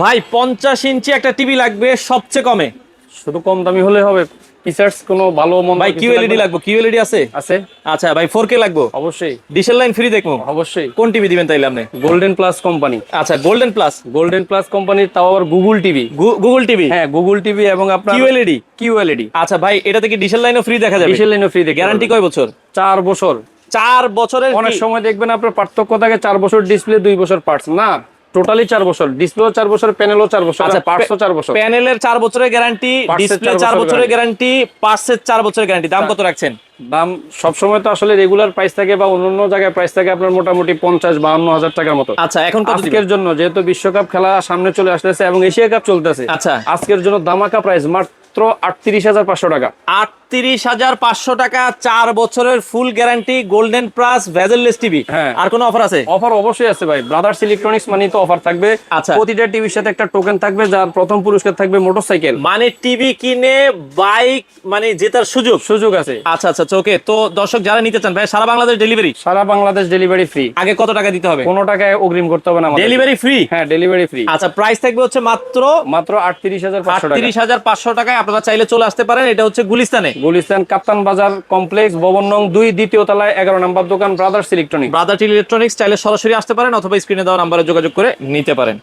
ভাই পঞ্চাশ ইঞ্চি একটা টিভি লাগবে সবচেয়ে কমে। শুধু কম দামি হলে হবে। ফিচার্স কোনো ভালো মন ভাই কিউ এলইডি লাগবে কিউ এলইডি আছে? আছে। আচ্ছা ভাই ফোর কে লাগবো? অবশ্যই। ডিসেল লাইন ফ্রি দেখব? অবশ্যই। কোন টিভি দিবেন তাইলে আপনি? গোল্ডেন প্লাস কোম্পানি আচ্ছা গোল্ডেন প্লাস গোল্ডেন প্লাস কোম্পানির তাও আবার গুগল টিভি গুগল টিভি হ্যাঁ গুগল টিভি এবং আপনার কিউ এলইডি কিউ এলইডি আচ্ছা ভাই এটা থেকে ডিসেল লাইনও ফ্রি দেখা যাবে? ডিসেল লাইনও ফ্রি দেখে গ্যারান্টি কয় বছর? চার বছর। চার বছরের অনেক সময় দেখবেন আপনার পার্থক্য থাকে চার বছর ডিসপ্লে দুই বছর পার্টস না টোটালি চার বছর ডিসপ্লেও চার বছর প্যানেলও চার বছর আচ্ছা পার্টসও চার বছর। প্যানেলের চার বছরের গ্যারান্টি ডিসপ্লে চার বছরের গ্যারান্টি পার্টসের চার বছরের গ্যারান্টি দাম কত রাখছেন? দাম সবসময় তো আসলে রেগুলার প্রাইস থাকে বা অন্য জায়গায় প্রাইস থাকে আপনার মোটামুটি পঞ্চাশ বাহান্ন হাজার টাকার মতো। আচ্ছা এখন আজকের জন্য যেহেতু বিশ্বকাপ খেলা সামনে চলে আসতেছে এবং এশিয়া কাপ চলতেছে। আচ্ছা। আজকের জন্য দামাকা প্রাইস মাত্র আটত্রিশ হাজার পাঁচশো টাকা। আটত্রিশ হাজার পাঁচশো টাকা চার বছরের full guarantee golden plus bezelless TV. আর কোনো অফার আছে? অফার অবশ্যই আছে ভাই। ব্রাদার্স ইলেকট্রনিক্স মানে তো অফার থাকবে। আচ্ছা। প্রতিটা টিভির সাথে একটা টোকেন থাকবে যার প্রথম পুরস্কার থাকবে মোটরসাইকেল মানে টিভি কিনে বাইক মানে জেতার সুযোগ? সুযোগ আছে। আচ্ছা আচ্ছা ওকে তো দর্শক যারা নিতে চান ভাই সারা বাংলাদেশ ডেলিভারি সারা বাংলাদেশ ডেলিভারি ফ্রি আগে কত টাকা দিতে হবে? কোনো টাকায় অগ্রিম করতে হবে না ডেলিভারি ফ্রি হ্যাঁ ডেলিভারি ফ্রি আচ্ছা প্রাইস থাকবে হচ্ছে মাত্র মাত্র আটত্রিশ হাজার পাঁচশো টাকা। আটত্রিশ হাজার পাঁচশো টাকায় আপনারা চাইলে চলে আসতে পারেন। এটা হচ্ছে গুলিস্তানে। গুলিস্তান কাপ্তান বাজার কমপ্লেক্স, ভবন নং দুই, দ্বিতীয় তলায় এগারো নম্বর দোকান ব্রাদার্স ইলেকট্রনিক্স ব্রাদার্স ইলেকট্রনিক্স চাইলে সরাসরি আসতে পারেন অথবা স্ক্রিনে দেওয়া নাম্বারে যোগাযোগ করে নিতে পারেন।